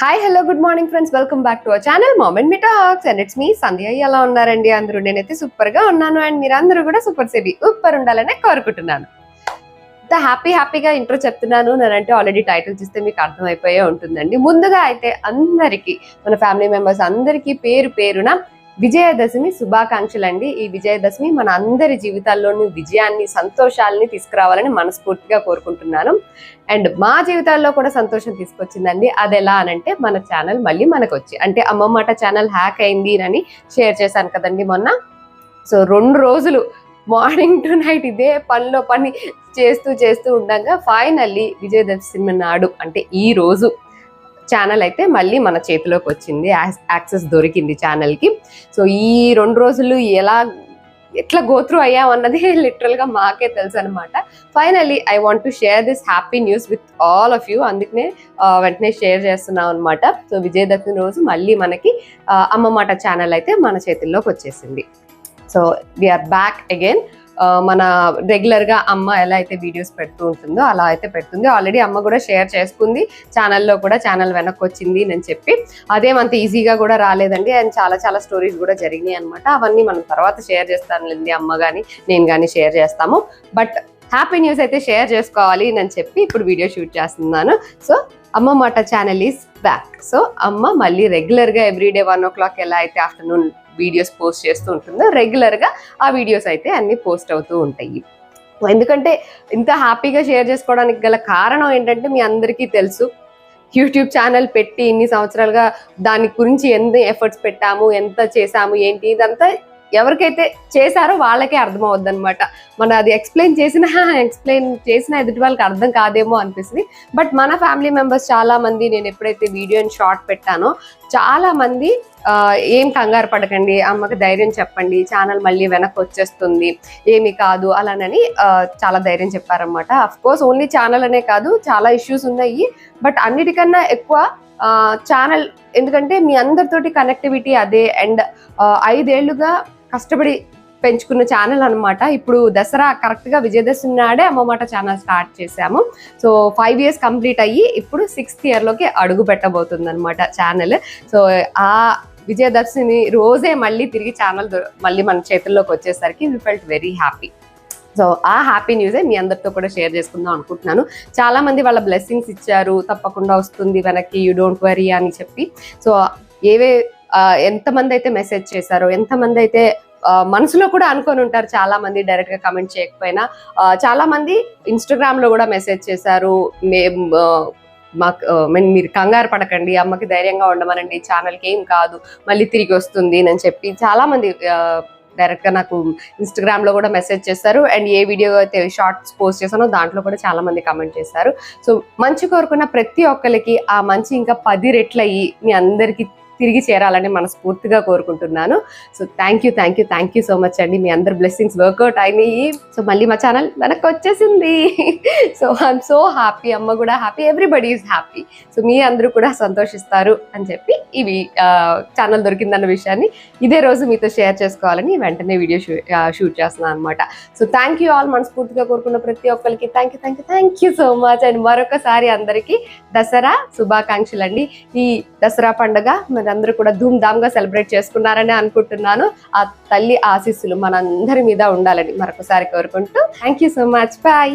Hi hello good morning friends welcome back to our channel moment me talks and it's me Sandhya ఎలా ఉన్నారండి అందరూ? నేనైతే సూపర్గా ఉన్నాను. అండ్ మీరందరూ కూడా సూపర్ సేబీ సూపర్ ఉండాలని కోరుకుంటున్నాను. ఇంత హ్యాపీ హ్యాపీగా ఇంట్రో చెప్తున్నాను. నేనంటే ఆల్రెడీ టైటిల్ చూస్తే మీకు అర్థమైపోయే ఉంటుందండి. ముందుగా అయితే అందరికీ మన ఫ్యామిలీ మెంబర్స్ అందరికీ పేరు పేరున విజయదశమి శుభాకాంక్షలు అండి ఈ విజయదశమి మన అందరి జీవితాల్లోని విజయాన్ని సంతోషాలని తీసుకురావాలని మనస్ఫూర్తిగా కోరుకుంటున్నాను. అండ్ మా జీవితాల్లో కూడా సంతోషం తీసుకొచ్చిందండి. అది ఎలా అనంటే మన ఛానల్ మళ్ళీ మనకు వచ్చి అంటే అమ్మమాట ఛానల్ హ్యాక్ అయింది అని షేర్ చేశాను కదండి మొన్న. సో రెండు రోజులు మార్నింగ్ టు నైట్ ఇదే పనిలో పని చేస్తూ చేస్తూ ఉండగా ఫైనల్లీ విజయదశమి నాడు అంటే ఈ రోజు ఛానల్ అయితే మళ్ళీ మన చేతిలోకి వచ్చింది. యాక్సెస్ దొరికింది ఛానల్కి. సో ఈ రెండు రోజులు ఎలా ఎట్లా గోత్రూ అయ్యామన్నది లిటరల్గా మాకే తెలుసు అనమాట finally I want to share this happy news with all of you. అందుకనే వెంటనే షేర్ చేస్తున్నాం అనమాట సో విజయదశమి రోజు మళ్ళీ మనకి ఆ, అమ్మ మాట ఛానల్ అయితే మన చేతుల్లోకి వచ్చేసింది. సో వీఆర్ బ్యాక్ అగైన్ మన రెగ్యులర్గా అమ్మ ఎలా అయితే వీడియోస్ పెడుతూ ఉంటుందో అలా అయితే పెడుతుంది. ఆల్రెడీ అమ్మ కూడా షేర్ చేసుకుంది. ఛానల్లో కూడా ఛానల్ వెనక్కి వచ్చింది నేను చెప్పి అదేమంత ఈజీగా కూడా రాలేదండి. అండ్ చాలా చాలా స్టోరీస్ కూడా జరిగినాయి అనమాట అవన్నీ మనం తర్వాత షేర్ చేస్తానులేండి అమ్మ కానీ నేను కానీ షేర్ చేస్తాము. బట్ హ్యాపీ న్యూస్ అయితే షేర్ చేసుకోవాలి అని చెప్పి ఇప్పుడు వీడియో షూట్ చేస్తున్నాను. సో అమ్మ మాట ఛానల్ ఈస్ బ్యాక్ సో అమ్మ మళ్ళీ రెగ్యులర్గా ఎవ్రీడే వన్ ఓ క్లాక్ ఎలా అయితే ఆఫ్టర్నూన్ వీడియోస్ పోస్ట్ చేస్తూ ఉంటుందో? రెగ్యులర్గా ఆ వీడియోస్ అయితే అన్ని పోస్ట్ అవుతూ ఉంటాయి. ఎందుకంటే ఇంత హ్యాపీగా షేర్ చేసుకోవడానికి గల కారణం ఏంటంటే మీ అందరికీ తెలుసు. యూట్యూబ్ ఛానల్ పెట్టి ఇన్ని సంవత్సరాలుగా దాని గురించి ఎంత ఎఫర్ట్స్ పెట్టాము ఎంత చేసాము ఏంటి ఇదంతా ఎవరికైతే చేశారో వాళ్ళకే అర్థమవుద్ది అనమాట మన అది ఎక్స్ప్లెయిన్ చేసిన ఎక్స్ప్లెయిన్ చేసిన ఎదుటి వాళ్ళకి అర్థం కాదేమో అనిపిస్తుంది. బట్ మన ఫ్యామిలీ మెంబర్స్ చాలా మంది నేను ఎప్పుడైతే వీడియోని షార్ట్ పెట్టానో చాలా మంది ఏం కంగారు పడకండి అమ్మకి ధైర్యం చెప్పండి ఛానల్ మళ్ళీ వెనక్కి వచ్చేస్తుంది ఏమి కాదు అలానని చాలా ధైర్యం చెప్పారనమాట అఫ్ కోర్స్ ఓన్లీ ఛానల్ అనే కాదు చాలా ఇష్యూస్ ఉన్నాయి బట్ అన్నిటికన్నా ఎక్కువ ఛానల్ ఎందుకంటే మీ అందరితోటి కనెక్టివిటీ అదే అండ్ ఐదేళ్ళుగా కష్టపడి పెంచుకున్న ఛానల్ అనమాట ఇప్పుడు దసరా కరెక్ట్గా విజయదశమి నాడే అమ్మమాట ఛానల్ స్టార్ట్ చేశాము. సో ఫైవ్ ఇయర్స్ కంప్లీట్ అయ్యి ఇప్పుడు సిక్స్త్ ఇయర్లోకి అడుగు పెట్టబోతుంది అనమాట ఛానల్ సో ఆ విజయదశమి రోజే మళ్ళీ తిరిగి ఛానల్ మళ్ళీ మన చేతుల్లోకి వచ్చేసరికి we felt very happy so ఆ హ్యాపీ న్యూసే మీ అందరితో కూడా షేర్ చేసుకుందాం అనుకుంటున్నాను. చాలా మంది వాళ్ళ బ్లెస్సింగ్స్ ఇచ్చారు తప్పకుండా వస్తుంది వెనక్కి యూ డోంట్ వరీ అని చెప్పి. సో ఏవే ఎంతమంది అయితే మెసేజ్ చేశారో ఎంతమంది అయితే మనసులో కూడా అనుకొని ఉంటారు చాలా మంది డైరెక్ట్గా కమెంట్ చేయకపోయినా. చాలా మంది ఇన్స్టాగ్రామ్లో కూడా మెసేజ్ చేశారు. మేము మాకు మీరు కంగారు పడకండి అమ్మకి ధైర్యంగా ఉండమనండి ఛానల్కి ఏం కాదు మళ్ళీ తిరిగి వస్తుంది అని చెప్పి చాలా మంది డైరెక్ట్గా నాకు ఇన్స్టాగ్రామ్లో కూడా మెసేజ్ చేస్తారు అండ్ ఏ వీడియో అయితే షార్ట్స్ పోస్ట్ చేశానో దాంట్లో కూడా చాలామంది కమెంట్ చేస్తారు సో మంచి కోరుకున్న ప్రతి ఒక్కరికి ఆ మంచి ఇంకా పది రెట్లు అయ్యి మీ అందరికి తిరిగి చేరాలని మనస్ఫూర్తిగా కోరుకుంటున్నాను. So thank you thank you thank you so much అండి. మీ అందరు బ్లెస్సింగ్స్ వర్కౌట్ అయినాయి. సో మళ్ళీ మా ఛానల్ వెనక్కి వచ్చేసింది. సో ఐఎమ్ సో హ్యాపీ అమ్మ కూడా happy everybody is happy so మీ అందరూ కూడా సంతోషిస్తారు అని చెప్పి ఇవి ఛానల్ దొరికిందన్న విషయాన్ని ఇదే రోజు మీతో షేర్ చేసుకోవాలని వెంటనే వీడియో షూట్ చేస్తున్నాను అనమాట సో థ్యాంక్ యూ ఆల్ మనస్ఫూర్తిగా కోరుకున్న ప్రతి ఒక్కరికి thank you thank you thank you so much and. మరొకసారి అందరికీ దసరా శుభాకాంక్షలు అండి ఈ దసరా పండుగ మన మీరందరూ కూడా ధూమ్ ధామ్గా సెలబ్రేట్ చేసుకున్నారని అనుకుంటున్నాను. ఆ తల్లి ఆశీస్సులు మనందరి మీద ఉండాలని మరొకసారి కోరుకుంటూ thank you so much. Bye.